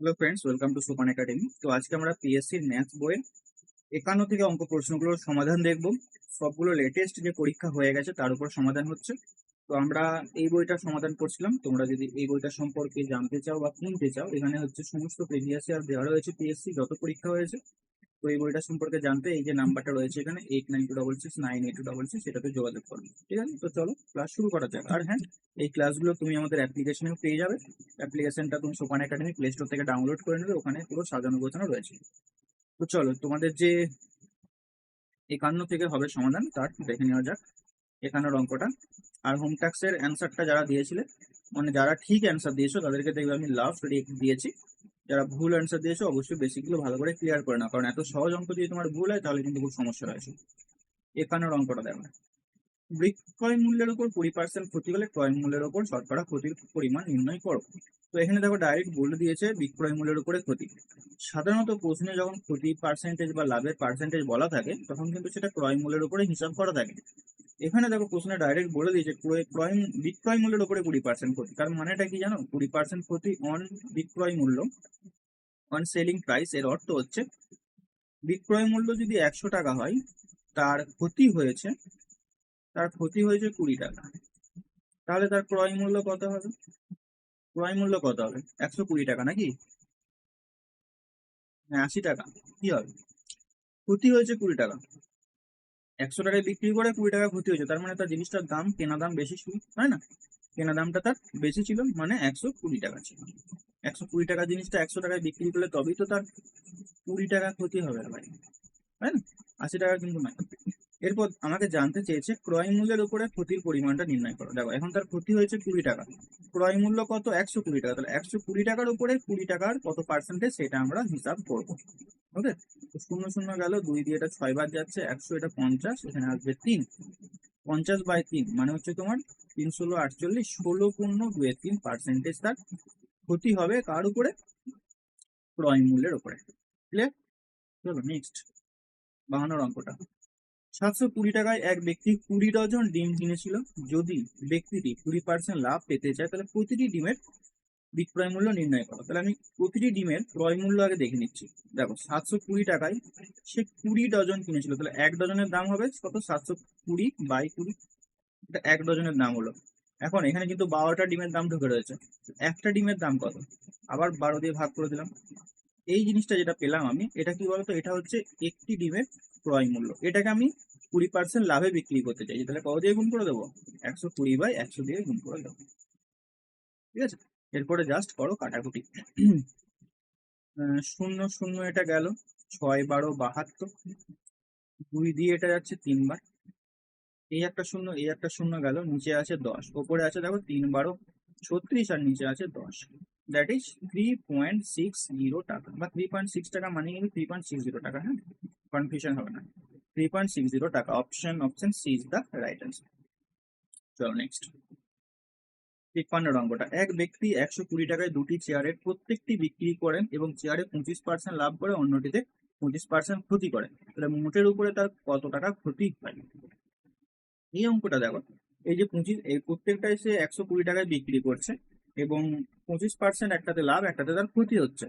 Hello friends welcome to Supan academy তো আজকে আমরা পিএসসির ম্যাথ বইয়ের একান্ন থেকে অঙ্ক প্রশ্নগুলোর সমাধান দেখব। সবগুলো লেটেস্ট যে পরীক্ষা হয়ে গেছে, তার উপর সমাধান হচ্ছে। তো আমরা এই বইটা সমাধান করছিলাম। তোমরা যদি এই বইটা সম্পর্কে জানতে চাও বা কিনতে চাও, এখানে হচ্ছে সমস্ত প্রিভিয়াস ইয়ার দেওয়া রয়েছে পিএসসি যত পরীক্ষা হয়েছে। তো এই বইটা সম্পর্কে জানতে এই যে নাম্বারটা রয়েছে এখানে eight nine two double six nine eight two double six সেটাতে যোগাযোগ করবে ঠিক আছে? তো চলো ক্লাস শুরু করা যাক। আর হ্যাঁ এই ক্লাসগুলো তুমি আমাদের অ্যাপ্লিকেশনেও পেয়ে যাবে। অ্যাপ্লিকেশনটা তুমি সোপান একাডেমি প্লে স্টোর থেকে ডাউনলোড করে নেবে, ওখানে পুরো সাজানো গোছানো রয়েছে। তো চলো, তোমাদের যে একান্ন থেকে হবে সমাধান, তার দেখে নেওয়া যাক একান্নর অঙ্কটা। আর হোম ট্যাক্সের অ্যান্সারটা যারা দিয়েছিলে মানে যারা ঠিক অ্যান্সার দিয়েছ, তাদেরকে দেখবে আমি লাস্ট দিয়েছি। যারা ভুল অ্যান্সার দিয়েছ, অবশ্যই বেসিকগুলো ভালো করে ক্লিয়ার করে না কারণ এত সহজ অঙ্ক যদি তোমার ভুল হয়, তাহলে কিন্তু খুব সমস্যা রয়েছে। এখানের অঙ্কটা দেখো। বিক্রয় মূল্যের উপর কুড়ি পার্সেন্ট ক্ষতি হলে ক্রয় মূল্যের উপর শতকরা ক্ষতির পরিমাণ নির্ণয় করো। তো এখানে দেখো ডাইরেক্ট বলে দিয়েছে বিক্রয় মূল্যের উপরে ক্ষতি। সাধারণত প্রশ্নে যখন ক্ষতি পার্সেন্টেজ বা লাভের পার্সেন্টেজ বলা থাকে, তখন কিন্তু সেটা ক্রয় মূল্যের উপরে হিসাব করা থাকে। এখানে দেখো প্রশ্নে ডাইরেক্ট বলে দিয়েছে, ক্রয় ক্রয়, বিক্রয় মূল্যের উপরে কুড়ি পার্সেন্ট ক্ষতি। তার মানেটা কি জানো? কুড়ি পার্সেন্ট ক্ষতি অন বিক্রয় মূল্য অন সেলিং প্রাইস এর অর্থ হচ্ছে, বিক্রয় মূল্য যদি একশো টাকা হয়, তার ক্ষতি হয়েছে তার ক্ষতি হয়েছে কুড়ি টাকা। তাহলে তার ক্রয় মূল্য কত হবে? ক্রয় মূল্য কত হবে? একশো কুড়ি টাকা নাকি? হ্যাঁ আশি টাকা। কি হবে? ক্ষতি হয়েছে কুড়ি টাকা। একশো টাকায় বিক্রি করে কুড়ি টাকা ক্ষতি হয়েছে। তার মানে তার জিনিসটার দাম, কেনা দাম বেশি ছিল, তাই না? কেনা দামটা তার বেশি ছিল মানে একশো কুড়ি টাকা ছিল। একশো কুড়ি টাকা জিনিসটা একশো টাকায় বিক্রি করলে তবেই তো তার কুড়ি টাকা ক্ষতি হবে ভাই। তাই না? আশি টাকা কিন্তু নয়। এরপর আমাকে জানতে চেয়েছে ক্রয় মূল্যের উপরে ক্ষতির পরিমাণটা নির্ণয় করো। দেখো, এখন তার ক্ষতি হয়েছে কুড়ি টাকা। ক্রয় মূল্য কত? একশো কুড়ি টাকা। তাহলে একশো কুড়ি টাকার উপরে কুড়ি টাকার কত পার্সেন্টেজ সেটা আমরা হিসাব করব। ওকে? শূন্য শূন্য গেল, দুই দিয়ে এটা ছয় বার যাচ্ছে, একশো, এটা পঞ্চাশ, এখানে আসবে তিন। পঞ্চাশ বাই তিন মানে হচ্ছে তোমার তিন ষোলো আটচল্লিশ, ষোলো পূর্ণ দুয়ে তিন পার্সেন্টেজ তার ক্ষতি হবে কার উপরে? ক্রয় মূল্যের উপরে। ক্লিয়ার চলো নেক্সট বাহানোর অঙ্কটা। সাতশো কুড়ি টাকায় এক ব্যক্তি কুড়ি ডজন ডিম কিনেছিল। যদি ব্যক্তিটি কুড়ি পার্সেন্ট লাভ পেতে চায়, তাহলে প্রতিটি ডিমের বিক্রয় মূল্য নির্ণয় করো। তাহলে আমি প্রতিটি ডিমের ক্রয় মূল্য আগে দেখে নিচ্ছি। দেখো, সাতশো কুড়ি টাকায় সে কুড়ি ডজন কিনেছিল, তাহলে এক ডজনের দাম হবে কত? সাতশো কুড়ি বাই কুড়ি। এটা এক ডজনের দাম হলো। এখন এখানে কিন্তু বারোটা ডিমের দাম ঢুকে রয়েছে। একটা ডিমের দাম কত? আবার বারো দিয়ে ভাগ করে দিলাম। এই জিনিসটা যেটা পেলাম আমি, এটা কি বলতো? এটা হচ্ছে একটি ডিমের ক্রয় মূল্য। এটাকে আমি কুড়ি পার্সেন্ট লাভে বিক্রি করতে চাইছি তাহলে কত দিয়ে গুণ করে দেবো? একশো কুড়ি বাই একশো দিয়ে গুণ করে দেবো। ঠিক আছে? এরপরে জাস্ট করো কাটাকুটি। শূন্য শূন্য এটা গেল। ছয় বারো বাহাত্তর। দুই দিয়ে এটা যাচ্ছে তিনবার এই একটা শূন্য, এই একটা শূন্য গেল। নিচে আছে দশ। ওপরে আছে দেখো তিন বারো ছত্রিশ আর নিচে আছে দশ। That is three point six zero টাকা। বা থ্রি পয়েন্ট সিক্স টাকা মানে কিন্তু থ্রি পয়েন্ট সিক্স জিরো টাকা হ্যাঁ? কনফিউশন হবে না। থ্রি পয়েন্ট সিক্স জিরো টাকা। Option option C is the right answer চলো নেক্সট তিপ্পান্ন অঙ্কটা এক ব্যক্তি একশো কুড়ি টাকায় দুটি চেয়ারের প্রত্যেকটি বিক্রি করেন এবং চেয়ারে পঁচিশ পার্সেন্ট লাভ করে অন্যটিতে পঁচিশ পার্সেন্ট ক্ষতি করেন। তাহলে মোটের উপরে তার কত টাকা ক্ষতি হয়? এই অঙ্কটা দেখো। এই যে পঁচিশ প্রত্যেকটাই সে একশো কুড়ি টাকায় বিক্রি করছে। এবং পঁচিশ পার্সেন্ট একটাতে লাভ, একটাতে তার ক্ষতি হচ্ছে।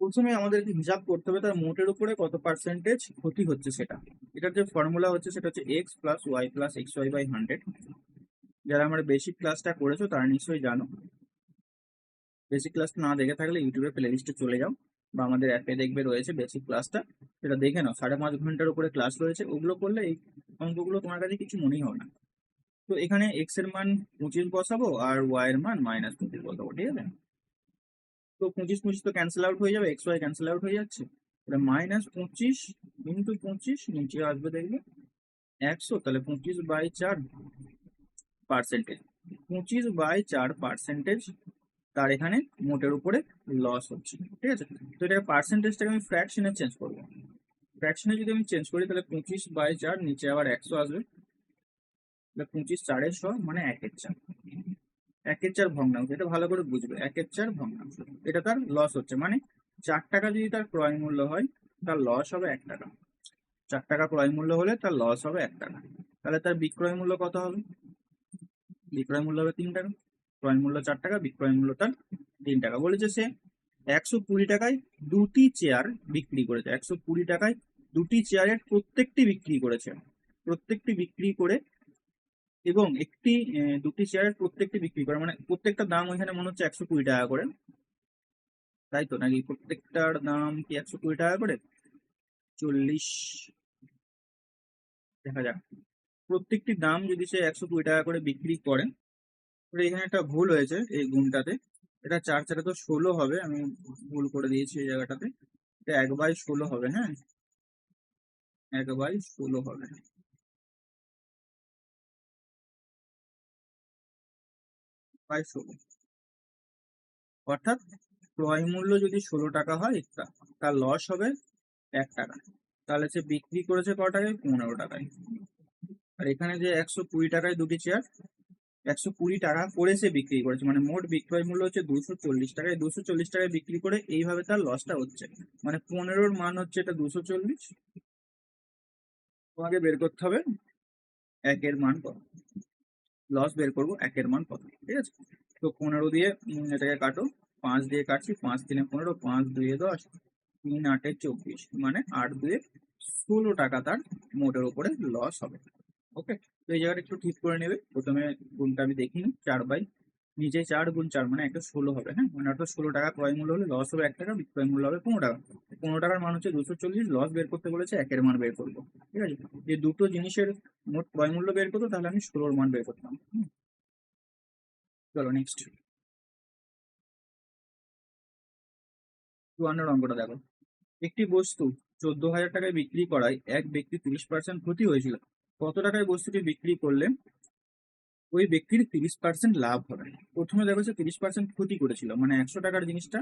প্রথমে আমাদেরকে হিসাব করতে হবে তার মোটের উপরে কত পার্সেন্টেজ ক্ষতি হচ্ছে সেটা। এটার যে ফর্মুলা হচ্ছে সেটা হচ্ছে x plus y plus x y by hundred যারা আমার বেসিক ক্লাসটা করেছ তারা নিশ্চয়ই জানো। বেসিক ক্লাস না দেখে থাকলে ইউটিউবে প্লে লিস্টে চলে যাও বা আমাদের অ্যাপে দেখবে রয়েছে বেসিক ক্লাসটা সেটা দেখে নাও। সাড়ে পাঁচ ঘণ্টার উপরে ক্লাস রয়েছে। ওগুলো করলে এই অঙ্কগুলো তোমার কাছে কিছু মনেই হবে না। তো এখানে এক্সের মান পঁচিশ বসাবো আর ওয়াই এর মান মাইনাস পঁচিশ বসাবো, ঠিক আছে? তো পঁচিশ পঁচিশ তো ক্যান্সেল আউট হয়ে যাবে এক্স ওয়াই ক্যান্সেল আউট হয়ে যাচ্ছে। তাহলে মাইনাস পঁচিশ ইন্টু পঁচিশ, নিচে আসবে দেখবে, একশো, তাহলে পঁচিশ বাই চার পার্সেন্টেজ পঁচিশ বাই চার পার্সেন্টেজ তার এখানে মোটের উপরে লস হচ্ছে, ঠিক আছে? তো এটা পার্সেন্টেজটাকে আমি ফ্র্যাকশনে চেঞ্জ করব। ফ্র্যাকশনে যদি আমি চেঞ্জ করি, তাহলে পঁচিশ বাই চার, নিচে আবার একশো আসবে। পঁচিশ চারের শ মানে একের চার। একের চার ভগ্নাংশ, এটা ভালো করে বুঝবে। একের চার ভগ্নাংশ। এটা তার লস হচ্ছে মানে চার টাকা যদি তার ক্রয় মূল্য হয়, তার লস হবে এক টাকা। চার টাকা ক্রয় মূল্য হলে তার লস হবে এক টাকা। তাহলে তার বিক্রয় মূল্য কত হবে? বিক্রয় মূল্য হবে তিন টাকা। ক্রয় মূল্য চার টাকা, বিক্রয় মূল্য তার তিন টাকা। বলেছে সে একশো কুড়ি টাকায় দুটি চেয়ার বিক্রি করেছে। একশো কুড়ি টাকায় দুটি চেয়ারের প্রত্যেকটি বিক্রি করেছে। প্রত্যেকটি বিক্রি করে এবং একটি দুটি চেয়ারের প্রত্যেকটি বিক্রি করে। মানে প্রত্যেকটা দাম ওইখানে মনে হচ্ছে একশো কুড়ি টাকা করে। তাই তো? নাকি প্রত্যেকটার দাম কি একশো কুড়ি টাকা করে? চল্লিশ, দেখা যাক। প্রত্যেকটি দাম যদি সে একশো কুড়ি টাকা করে বিক্রি করে, তাহলে এখানে একটা ভুল হয়েছে এই গুণটাতে। এটা চার চারে তো ষোলো হবে, আমি ভুল করে দিয়েছি এই জায়গাটাতে। এটা এক বাই ষোলো হবে হ্যাঁ? এক বাই ষোলো হবে। বাই ষোলো। অর্থাৎ ক্রয় মূল্য যদি ষোলো টাকা হয় তার লস হবে এক টাকা। তাহলে সে বিক্রি করেছে ক টাকায়? পনেরো টাকায়। আর এখানে যে একশো কুড়ি টাকায় দুটি চেয়ার একশো কুড়ি টাকা করে সে বিক্রি করেছে। মানে মোট বিক্রয় মূল্য হচ্ছে দুশো চল্লিশ টাকায়। দুশো চল্লিশ টাকায় বিক্রি করে এইভাবে তার লসটা হচ্ছে। মানে পনেরোর মান হচ্ছে এটা দুশো চল্লিশ। তোমাকে বের করতে হবে। একের মান কত লস বের করব, একের মান কত ঠিক আছে? তো পনেরো দিয়ে এটাকে কাটো, পাঁচ দিয়ে কাটছি, পাঁচ তিনে পনেরো, পাঁচ দুয়ে দশ, তিন আটে চব্বিশ মানে আট দুয়ে ষোলো টাকা তার মোটের উপরে লস হবে। ওকে তো এই জায়গাটা একটু ঠিক করে নেবে। প্রথমে গুণটা আমি দেখিনি, চার বাই নিচে চার গুণ চার মানে একটা ষোলো হবে হ্যাঁ? মানে অর্থাৎ ষোলো টাকা ক্রয় মূল্য হলে লস হবে এক টাকা, বিক্রয় মূল্য হবে পনেরো টাকা। পনেরো টাকার মান হচ্ছে দুশো চল্লিশ লস বের করতে বলেছে, একের মান বের করব, ঠিক আছে? যে দুটো জিনিসের মোট ক্রয় মূল্য বের করতো তাহলে আমি ষোলোর মান বের করতাম। চলো নেক্সট চুয়ান্নর অঙ্কটা দেখো। একটি বস্তু চোদ্দ হাজার টাকায় বিক্রি করায় এক ব্যক্তি তিরিশ পার্সেন্ট ক্ষতি হয়েছিল। কত টাকায় বস্তুটি বিক্রি করলে ওই ব্যক্তির তিরিশ পার্সেন্ট লাভ হবে। প্রথমে দেখো সে তিরিশ পার্সেন্ট ক্ষতি করেছিল মানে একশো টাকার জিনিসটা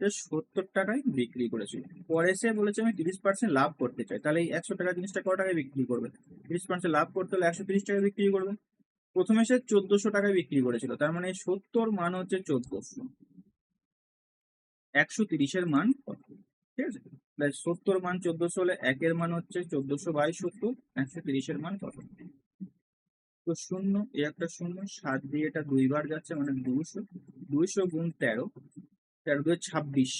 সে সত্তর টাকায় বিক্রি করেছিল। পরে সে বলেছে, আমি তিরিশ পার্সেন্ট লাভ করতে চাই। তাহলে এই একশো টাকার জিনিসটা কত টাকায় বিক্রি করবে? তিরিশ পার্সেন্ট লাভ করতে হলে একশো তিরিশ টাকায় বিক্রি করবে? প্রথমে সে চোদ্দশো টাকায় বিক্রি করেছিল, তার মানে সত্তর মান হচ্ছে চোদ্দশো। একশো তিরিশের মান কত? ঠিক আছে? সত্তর মান চোদ্দশো হলে একের মান হচ্ছে চোদ্দশো বাইশ সত্তর, একশো তিরিশের মান কত? তো শূন্য এই একটা শূন্য, সাত দিয়ে এটা দুইবার যাচ্ছে মানে দুশো দুইশো গুণ তেরো তেরো দুই ছাব্বিশ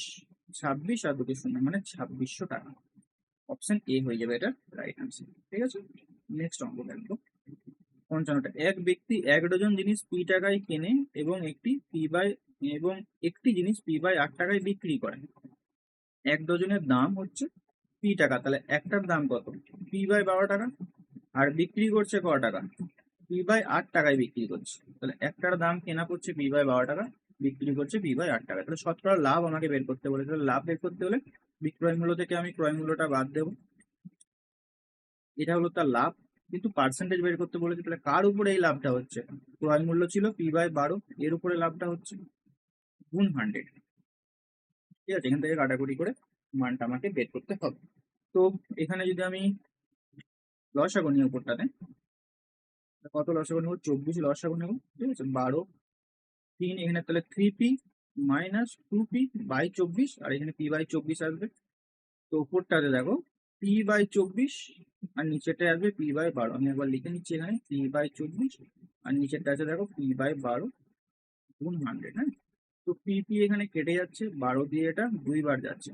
ছাব্বিশ আর দুটো শূন্য মানে ছাব্বিশশো টাকা। অপশন এ হয়ে যাবে এটা রাইট আনসার ঠিক আছে? নেক্সট অঙ্ক দেখব। পঞ্চান্নটা এক ব্যক্তি এক ডজন জিনিস পি টাকায় কেনে এবং একটি পি বাই, এবং একটি জিনিস পি বাই আট টাকায় বিক্রি করে। এক ডজনের দাম হচ্ছে পি টাকা, তাহলে একটার দাম কত? পি বাই বারো টাকা, আর বিক্রি করছে ক টাকা? পি বাই আট টাকায় বিক্রি করছে। তাহলে একটার দাম কেনা করছে পি বাই বারো টাকা, বিক্রি করছে পি বাই আট টাকা। তাহলে শতকরা লাভ আমাকে বের করতে বলে তাহলে লাভ বের করতে হলে বিক্রয় মূল্য থেকে আমি ক্রয় মূল্যটা বাদ দেবো। এটা হলো তার লাভ। কিন্তু পার্সেন্টেজ বের করতে বলেছে, তাহলে কার উপরে এই লাভটা হচ্ছে? ক্রয় মূল্য ছিল পি বাই বারো, এর উপরে লাভটা হচ্ছে গুণ হান্ড্রেড ঠিক আছে, এখান থেকে কাটাকুটি করে মানটা আমাকে বের করতে হবে। তো এখানে যদি আমি লসাগু নিই উপরটাতে কত লসাগু নেব চব্বিশ লসাগু নেব ঠিক আছে বারো। তিন, এখানে তাহলে three p minus two p by চব্বিশ, আর এখানে পি বাই চব্বিশ আসবে। তো উপরটাতে দেখো পি বাই চব্বিশ আর নিচেটা আসবে পি বাই বারো। আমি একবার লিখে নিচ্ছি এখানে পি বাই চব্বিশ আর নিচেরটা আছে দেখো পি বাই বারো গুণ হান্ড্রেড হ্যাঁ? তো পি পি এখানে কেটে যাচ্ছে, বারো দিয়ে এটা দুইবার যাচ্ছে।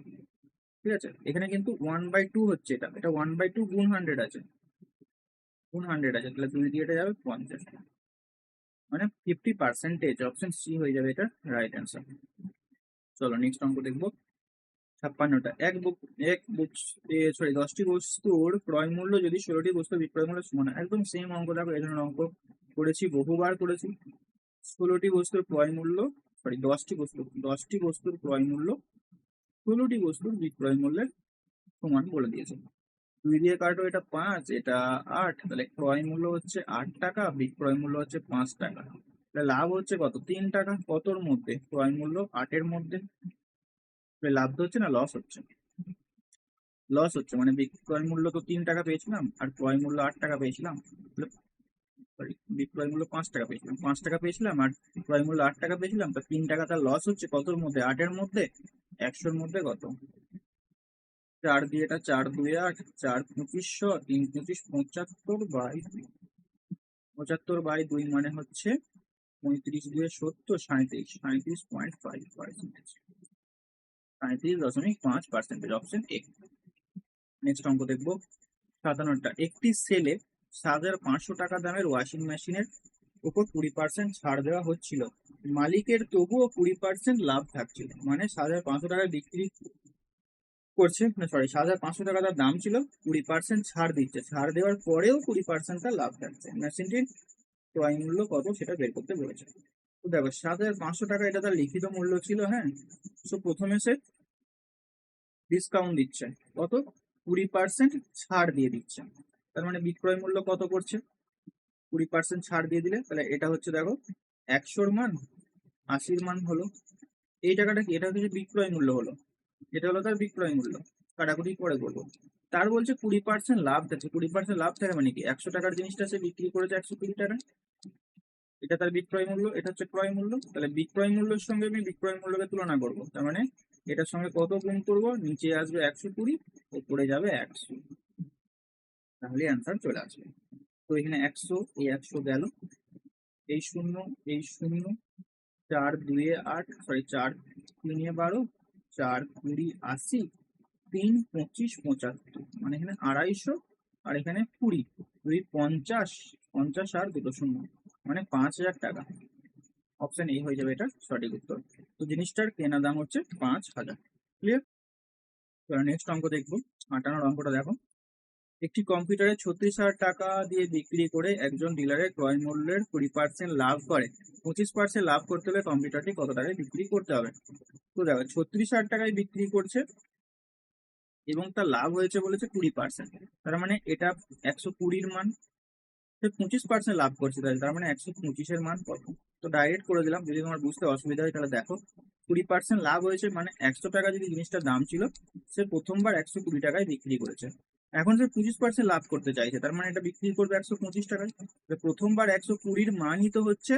ঠিক আছে? এখানে কিন্তু ওয়ান বাই টু হচ্ছে এটা। এটা ওয়ান বাই টু গুণ হান্ড্রেড আছে। গুণ হান্ড্রেড আছে, তাহলে দুই দিয়ে এটা যাবে পঞ্চাশ। মানে ফিফটি পার্সেন্টেজ অপশন সি হয়ে যাবে এটা রাইট অ্যান্সার চলো নেক্সট অঙ্ক দেখব। ছাপ্পান্নটা। এক বুক এক বুক সরি দশটি বস্তুর ক্রয় মূল্য যদি ষোলোটি বস্তু বিক্রয় মূল্য সমান একদম সেম অঙ্ক দেখো, এই ধরনের অঙ্ক করেছি, বহুবার করেছি। ষোলোটি বস্তুর ক্রয় মূল্য সরি দশটি বস্তু, দশটি বস্তুর ক্রয় মূল্য, ষোলোটি বস্তুর বিক্রয় মূল্যের সমান বলে দিয়েছে। দুই দিয়ে কাটো, এটা পাঁচ, এটা আট। তাহলে ক্রয় মূল্য হচ্ছে আট টাকা, বিক্রয় মূল্য হচ্ছে পাঁচ টাকা। তাহলে লাভ হচ্ছে কত? তিন টাকা। কতর মধ্যে? ক্রয় মূল্য আটের মধ্যে। লাভ হচ্ছে না লস হচ্ছে। লস হচ্ছে মানে বিক্রয় মূল্য তো তিন টাকা পেয়েছিলাম, আর ক্রয় মূল্য আট টাকা পেয়েছিলাম। বিক্রয় মূল্য পাঁচ টাকা পেয়েছিলাম। পাঁচ টাকা পেয়েছিলাম, আর ক্রয় মূল্য আট টাকা পেয়েছিলাম, তো তিন টাকা তার লস হচ্ছে কতর মধ্যে? আটের মধ্যে? একশোর মধ্যে কত? চার দিয়ে এটা চার দুই আট, চার পঁচিশশো, তিন পঁচিশ পঁচাত্তর বাই। পঁচাত্তর বাই দুই মানে হচ্ছে পঁয়ত্রিশ দুয়ে সত্তর সাঁত্রিশ সাঁত্রিশ পয়েন্ট ফাইভ পার্সেন্টেজ। সাঁত্রিশ দশমিক পাঁচ পার্সেন্টেজ অপশন এ নেক্সট অঙ্ক দেখব। সাতান্নটা, একটি সেলে সাত হাজার পাঁচশো টাকা দামের ওয়াশিং মেশিনের উপর কুড়ি পার্সেন্ট ছাড় দেওয়া হচ্ছিল। মালিকের তবুও কুড়ি পার্সেন্ট লাভ থাকছিল মানে সাত হাজার পাঁচশো টাকায় বিক্রি করছে, না সরি সাত হাজার পাঁচশো টাকা তার দাম ছিল, কুড়ি পার্সেন্ট ছাড় দিচ্ছে। ছাড় দেওয়ার পরেও কুড়ি পার্সেন্ট তার লাভ থাকছে। মেশিনটির ক্রয় মূল্য কত সেটা বের করতে বলেছে। তো দেখো, সাত হাজার পাঁচশো টাকা এটা তার লিখিত মূল্য ছিল হ্যাঁ? তো প্রথমে সে ডিসকাউন্ট দিচ্ছে। কত? কুড়ি পার্সেন্ট ছাড় দিয়ে দিচ্ছে। তার মানে বিক্রয় মূল্য কত করছে? কুড়ি পার্সেন্ট ছাড় দিয়ে দিলে, তাহলে এটা হচ্ছে, দেখো, একশোর মান, আশির মান হলো। এই টাকাটা কি? এটা হচ্ছে বিক্রয় মূল্য হলো। এটা হলো তার বিক্রয় মূল্য। কাটাকুটি পরে করব। তার বলছে কুড়ি পার্সেন্ট লাভ থাকছে। কুড়ি পার্সেন্ট লাভ থাকে মানে কি? একশো টাকার জিনিসটা সে বিক্রি করেছে একশো কুড়ি টাকা এটা তার বিক্রয় মূল্য, এটা হচ্ছে ক্রয় মূল্য। তাহলে বিক্রয় মূল্যের সঙ্গে আমি বিক্রয় মূল্যকে তুলনা করব। তার মানে এটার সঙ্গে কত গুণ করব? নিচে আসবে একশো কুড়ি, উপরে যাবে একশো। তাহলে অ্যান্সার চলে আসবে। তো এখানে একশো, এই একশো গেল। এই শূন্য এই শূন্য, চার দুয়ে আট সরি চার তিনে বারো চার কুড়ি আশি তিন পঁচিশ পঁচাত্তর মানে এখানে আড়াইশো আর এখানে কুড়ি। দুই পঞ্চাশ পঞ্চাশ আর দুটো শূন্য মানে পাঁচ হাজার টাকা। অপশন এ হয়ে যাবে এটা সঠিক উত্তর। তো জিনিসটার কেনা দাম হচ্ছে পাঁচ হাজার। ক্লিয়ার নেক্সট অঙ্ক দেখব। আটানোর অঙ্কটা দেখো। একটি কম্পিউটারে ছত্রিশ হাজার টাকা দিয়ে বিক্রি করে একজন ডিলারের ক্রয় মূল্যের কুড়ি পার্সেন্ট লাভ করে। পঁচিশ পার্সেন্ট লাভ করতে হলে কম্পিউটারটি কত টাকায় বিক্রি করতে হবে? তো দেখো, ছত্রিশ হাজার টাকায় বিক্রি করছে এবং তার লাভ হয়েছে বলেছে কুড়ি পার্সেন্ট তার মানে এটা একশো কুড়ির মান। সে পঁচিশ পার্সেন্ট লাভ করছে তাহলে, তার মানে একশো পঁচিশের মান কত? তো ডাইরেক্ট করে দিলাম, যদি তোমার বুঝতে অসুবিধা হয় তাহলে দেখো, কুড়ি পার্সেন্ট লাভ হয়েছে মানে একশো টাকা যদি জিনিসটার দাম ছিল, সে প্রথমবার একশো কুড়ি টাকায় বিক্রি করেছে। এখন সে পঁচিশ পার্সেন্ট লাভ করতে চাইছে, তার মানে এটা বিক্রি করবে একশো পঁচিশ টাকায়। প্রথমবার একশো কুড়ির মানই তো হচ্ছে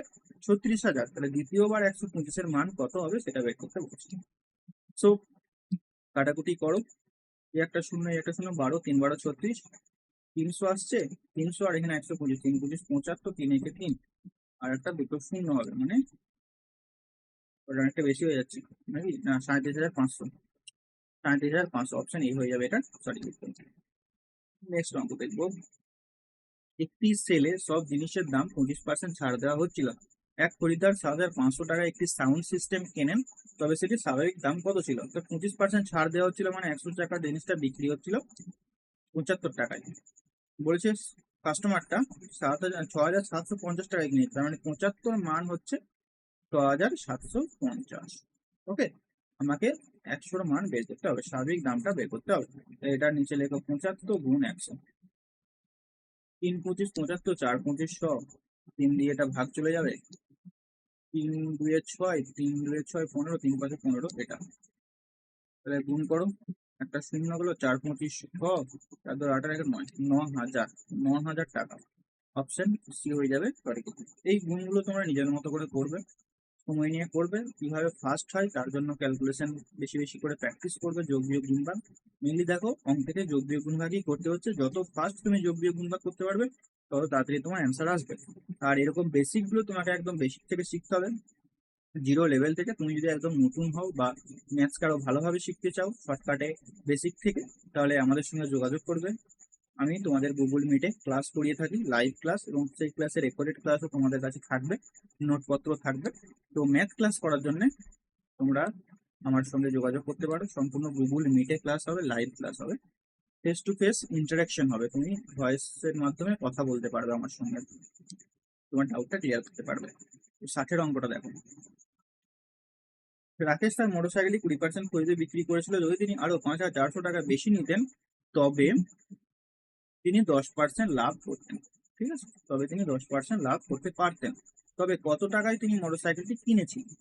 ছত্রিশ হাজার, তাহলে দ্বিতীয়বার একশো পঁচিশের মান কত হবে সেটা বের করতে বলছি। সো কাটাকুটি করো। একটা শূন্য একটা শূন্য, বারো, তিন বারো, ছত্রিশ, তিনশো আসছে, তিনশো আর এখানে একশো পঁচিশ, তিন পঁচিশ, পঁচাত্তর, তিন একে তিন। আর একটা দুটো শূন্য হবে মানে অনেকটা বেশি হয়ে যাচ্ছে, নাকি? না সাঁত্রিশ হাজার পাঁচশো। সাঁত্রিশ হাজার পাঁচশো অপশন এই হয়ে যাবে এটা, সঠিক নেক্সট অঙ্ক দেখব। একটি সেলে সব জিনিসের দাম পঁচিশ পার্সেন্ট ছাড় দেওয়া হচ্ছিল। এক খরিদ্দার সাত হাজার পাঁচশো টাকা একটি সাউন্ড সিস্টেম কেনেন, তবে সেটি স্বাভাবিক দাম কত ছিল? তো পঁচিশ পার্সেন্ট ছাড় দেওয়া হচ্ছিল মানে একশো টাকার জিনিসটা বিক্রি হচ্ছিল পঁচাত্তর টাকায়। বলেছে কাস্টমারটা সাত হাজার ছ হাজার সাতশো পঞ্চাশ টাকায় কিনে তার মানে পঁচাত্তর মান হচ্ছে ছ হাজার সাতশো পঞ্চাশ। ওকে আমাকে একশোর মান বের করতে হবে, স্বাভাবিক দামটা বের করতে হবে। তো এটার নিচে লেখো পঁচাত্তর গুণ একশো। তিন পঁচিশ পঁচাত্তর, চার পঁচিশ শ তিন দিয়ে এটা ভাগ চলে যাবে। তিন দুয়ে ছয়, তিন দুয়ে ছয় পনেরো, তিন পাঁচে পনেরো এটা। তাহলে গুণ করো, একটা শূন্য হলো চার পঁচিশ ছ, চার দু আঠারো একে নয়, ন হাজার ন হাজার টাকা। অপশন সি হয়ে যাবে, সঠিক। এই গুণগুলো তোমরা নিজের মতো করে করবে। সময় নিয়ে করবে কীভাবে ফার্স্ট হয়, তার জন্য ক্যালকুলেশন বেশি বেশি করে প্র্যাকটিস করবে, যোগ বিয়োগ গুণভাগ মেনলি দেখো, অঙ্ক থেকে যোগ বিয়োগ গুণভাগই করতে হচ্ছে। যত ফার্স্ট তুমি যোগ বিয়োগ গুণভাগ করতে পারবে, তত তাড়াতাড়ি তোমার অ্যান্সার আসবে। আর এরকম বেসিকগুলো তোমাকে একদম বেসিক থেকে শিখতে হবে। জিরো লেভেল থেকে তুমি যদি একদম নতুন হও বা ম্যাথসকে আরও ভালোভাবে শিখতে চাও শর্টকাটে বেসিক থেকে, তাহলে আমাদের সঙ্গে যোগাযোগ করবে। আমি তোমাদের গুগল মিটে ক্লাস করিয়ে থাকি লাইভ ক্লাস এবং সেই ক্লাসের রেকর্ডেড ক্লাসও তোমাদের কাছে থাকবে নোটপত্র থাকবে। তো ম্যাথ ক্লাস করার জন্য তোমরা আমার সঙ্গে যোগাযোগ করতে পারো। সম্পূর্ণ গুগল মিটে ক্লাস হবে লাইভ ক্লাস হবে। ফেস টু ফেস ইন্টারাকশন হবে। তুমি ভয়েসের মাধ্যমে কথা বলতে পারবে আমার সঙ্গে। তোমার ডাউটটা ক্লিয়ার করতে পারবে। ষাটের অঙ্কটা দেখো। রাকেশ তার মোটরসাইকেলটি কুড়ি পার্সেন্ট খরিদে বিক্রি করেছিল। যদি তিনি আরও পাঁচ হাজার চারশো টাকা বেশি নিতেন, তবে তিনি দশ পার্সেন্ট লাভ করতেন, ঠিক আছে? তবে তিনি দশ পার্সেন্ট লাভ করতে পারতেন। তবে কত টাকায় তিনি মোটরসাইকেলটি কিনেছিলেন?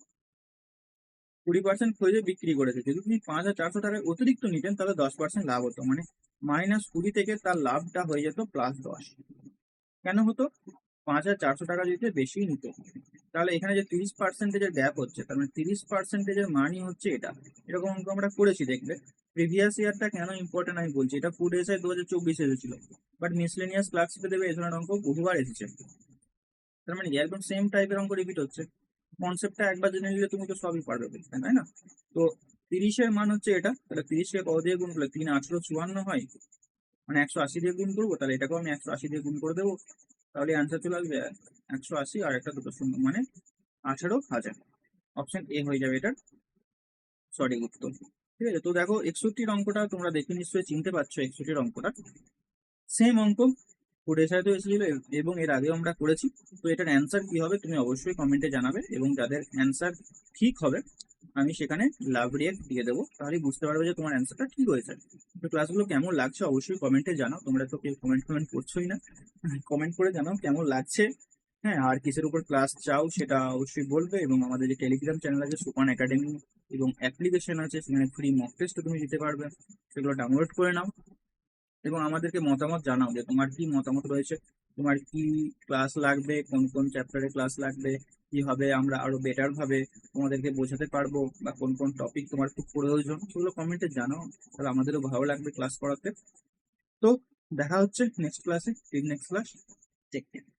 কুড়ি পার্সেন্ট খোঁজে বিক্রি করেছে। যদি তিনি পাঁচ হাজার চারশো টাকায় অতিরিক্ত নিতেন, তাহলে দশ পার্সেন্ট লাভ হতো। মানে মাইনাস কুড়ি থেকে তার লাভটা হয়ে যেত প্লাস দশ। কেন হতো? পাঁচ হাজার চারশো টাকা যদি বেশি নিত, তাহলে এখানে যে তিরিশ পার্সেন্টেজের গ্যাপ হচ্ছে, তার মানে তিরিশ পার্সেন্টেজের মানই হচ্ছে এটা। এরকম অঙ্ক আমরা করেছি, দেখবে। প্রিভিয়াস ইয়ারটা কেন ইম্পর্টেন্ট আমি বলছি, এটা ফুড এসআই দু হাজার চব্বিশে এসেছিল বাট মিসলেনিয়াস ক্লার্কশিপে দেবে এই ধরনের অঙ্ক বহুবার এসেছে। তার মানে একদম সেম টাইপের অঙ্ক রিপিট হচ্ছে। কনসেপ্টটা একবার জেনে নিলে তুমি তো সবই পারবে বুঝতে তাই না? তো তিরিশের মান হচ্ছে এটা, তাহলে তিরিশকে কত দিয়ে গুণ করলে? তিন আঠেরো চুয়ান্ন হয়। মানে একশো আশি দিয়ে গুণ করব, তাহলে এটাকেও আমি একশো আশি দিয়ে গুণ করে দেবো। তাহলে অ্যান্সার চলে আসবে একশো আশি আর একটা দুটো শূন্য মানে আঠারো হাজার। অপশন এ হয়ে যাবে এটার। সঠিক উত্তর। ঠিক আছে? তো দেখো, একষট্টির অঙ্কটা তোমরা দেখে নিশ্চয়ই চিনতে পারছ, একষট্টির অঙ্কটা। সেম অঙ্ক কোডের সাথে এসেছিল এবং এর আগেও আমরা করেছি। তো এটার অ্যান্সার কি হবে তুমি অবশ্যই কমেন্টে জানাবে এবং যাদের অ্যান্সার ঠিক হবে, আমি সেখানে লাভ রিয়েক্ট দিয়ে দেবো। তাহলে বুঝতে পারবে যে তোমার অ্যান্সারটা ঠিক হয়েছে। তো ক্লাসগুলো কেমন লাগছে অবশ্যই কমেন্টে জানাও। তোমরা তো কেউ কমেন্ট কমেন্ট করছোই না। কমেন্ট করে জানাও কেমন লাগছে। হ্যাঁ আর কিসের উপর ক্লাস চাও সেটা অবশ্যই বলবে এবং আমাদের যে টেলিগ্রাম চ্যানেল আছে সুপান একাডেমি এবং অ্যাপ্লিকেশন আছে, সেখানে ফ্রি মক টেস্ট তুমি দিতে পারবে। সেগুলো ডাউনলোড করে নাও। এবং আমাদেরকে মতামত জানাও যে তোমার কি মতামত রয়েছে? তোমার কি ক্লাস লাগবে? কোন কোন চ্যাপ্টারে ক্লাস লাগবে? কীভাবে আমরা আরও বেটার ভাবে তোমাদেরকে বোঝাতে পারব বা কোন কোন টপিক তোমার খুব প্রয়োজন। সেগুলো কমেন্টে জানাও। তাহলে আমাদেরও ভালো লাগবে ক্লাস করাতে। তো দেখা হচ্ছে নেক্সট ক্লাসে নেক্সট ক্লাস টেক কেয়ার